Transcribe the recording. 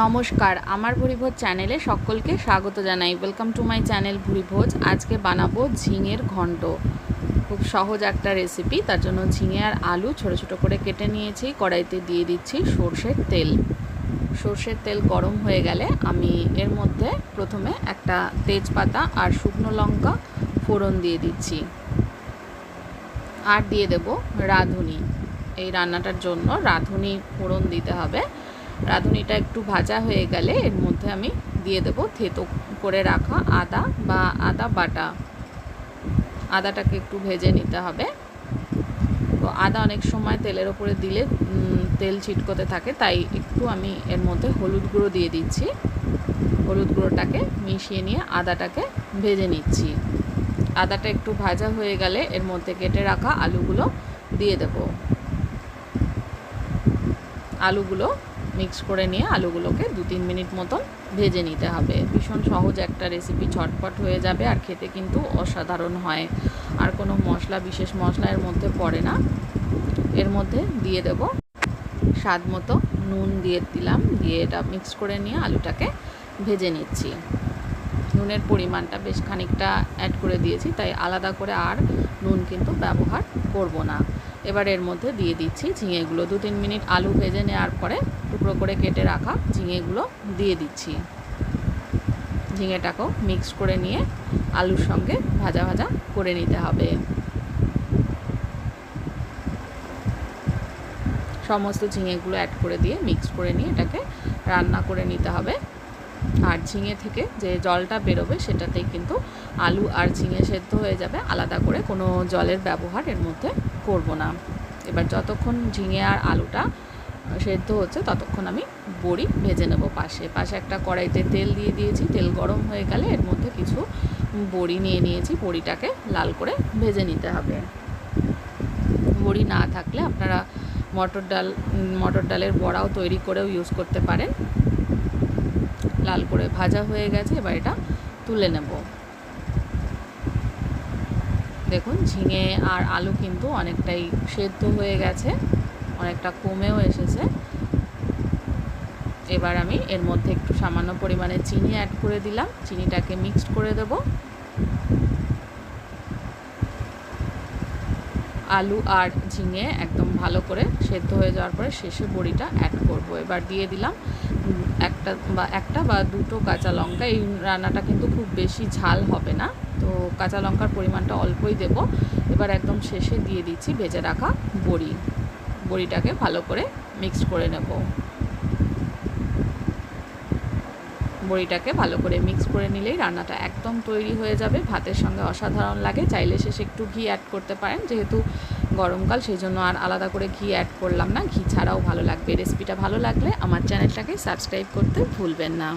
নমস্কার, আমার ভুরিভোজ চ্যানেলে সকলকে স্বাগত জানাই। Welcome to my channel Bhuribhoj. আজকে বানাবো ঝিঙের ঘন্ট। খুব সহজ একটা রেসিপি তার জন্য ঝিঙে আর আলু ছোট ছোট করে কেটে নিয়েছি। কড়াইতে দিয়ে দিচ্ছি সর্ষের তেল। সর্ষের তেল গরম হয়ে গেলে আমি এর মধ্যে প্রথমে একটা তেজপাতা আর শুকনো লঙ্কা ফোড়ন দিয়ে দিচ্ছি। আর দিয়ে দেব রাঁধুনি। এই রান্নাটার জন্য রাঁধুনি ফোড়ন দিতে হবে। রাঁধুনিটা একটু ভাজা হয়ে গেলে এর মধ্যে আমি দিয়ে দেব থেতো করে রাখা আদা বা আদা বাটা। আদাটাকে একটু ভেজে নিতে হবে। তো আদা অনেক সময় তেলের ওপরে দিলে তেল ছিটকোতে থাকে, তাই একটু আমি এর মধ্যে হলুদ গুঁড়ো দিয়ে দিচ্ছি। হলুদ গুঁড়োটাকে মিশিয়ে নিয়ে আদাটাকে ভেজে নিচ্ছি। আদাটা একটু ভাজা হয়ে গেলে এর মধ্যে কেটে রাখা আলুগুলো দিয়ে দেব। আলুগুলো মিক্স করে নিয়ে আলুগুলোকে দু তিন মিনিট মতন ভেজে নিতে হবে। ভীষণ সহজ একটা রেসিপি ছটপট হয়ে যাবে আর খেতে কিন্তু অসাধারণ হয়। আর কোনো মশলা, বিশেষ মশলা এর মধ্যে পড়ে না। এর মধ্যে দিয়ে দেব স্বাদ মতো নুন দিয়ে দিলাম। দিয়ে এটা মিক্স করে নিয়ে আলুটাকে ভেজে নিচ্ছি। নুনের পরিমাণটা বেশ খানিকটা অ্যাড করে দিয়েছি, তাই আলাদা করে আর নুন কিন্তু ব্যবহার করব না। এবার এর মধ্যে দিয়ে দিচ্ছি ঝিঙেগুলো। দু তিন মিনিট আলু ভেজে নেওয়ার পরে টুকরো করে কেটে রাখা ঝিঙেগুলো দিয়ে দিচ্ছি। ঝিঙেটাকেও মিক্স করে নিয়ে আলুর সঙ্গে ভাজা ভাজা করে নিতে হবে। সমস্ত ঝিঙেগুলো অ্যাড করে দিয়ে মিক্স করে নিয়ে এটাকে রান্না করে নিতে হবে। আর ঝিঙে থেকে যে জলটা বেরোবে সেটাতেই কিন্তু আলু আর ঝিঙে সেদ্ধ হয়ে যাবে, আলাদা করে কোনো জলের ব্যবহার এর মধ্যে করব না। এবার যতক্ষণ ঝিঙে আর আলুটা সেদ্ধ হচ্ছে, ততক্ষণ আমি বড়ি ভেজে নেব পাশে। পাশে একটা কড়াইতে তেল দিয়ে দিয়েছি, তেল গরম হয়ে গেলে এর মধ্যে কিছু বড়ি নিয়ে নিয়েছি, বড়িটাকে লাল করে ভেজে নিতে হবে। বড়ি না থাকলে আপনারা মটর ডাল, মটর ডালের বড়াও তৈরি করেও ইউজ করতে পারেন। লাল করে ভাজা হয়ে গেছে, এবার এটা তুলে নেব। দেখুন, ঝিঙে আর আলু কিন্তু অনেকটাই সেদ্ধ হয়ে গেছে। অনেকটা কমেও এসেছে। এবার আমি এর মধ্যে একটু সামান্য পরিমাণে চিনি অ্যাড করে দিলাম। চিনিটাকে মিক্সড করে দেব। আলু আর ঝিঙে একদম ভালো করে সেদ্ধ হয়ে যাওয়ার পরে শেষে বড়িটা অ্যাড করব। এবার দিয়ে দিলাম একটা বা একটা বা দুটো কাঁচা লঙ্কা। এই রান্নাটা কিন্তু খুব বেশি ঝাল হবে না। তো কাঁচা লঙ্কার পরিমাণটা অল্পই দেব। এবার একদম শেষে দিয়ে দিচ্ছি ভেজে রাখা বড়ি। বড়িটাকে ভালো করে মিক্সড করে নেব। বড়িটাকে ভালো করে মিক্স করে নিলেই রান্নাটা একদম তৈরি হয়ে যাবে। ভাতের সঙ্গে অসাধারণ লাগে। চাইলে শেষে একটু ঘি অ্যাড করতে পারেন। যেহেতু গরমকাল সেই জন্য আর আলাদা করে ঘি অ্যাড করলাম না। ঘি ছাড়াও ভালো লাগবে। রেসিপিটা ভালো লাগলে আমার চ্যানেলটাকে সাবস্ক্রাইব করতে ভুলবেন না।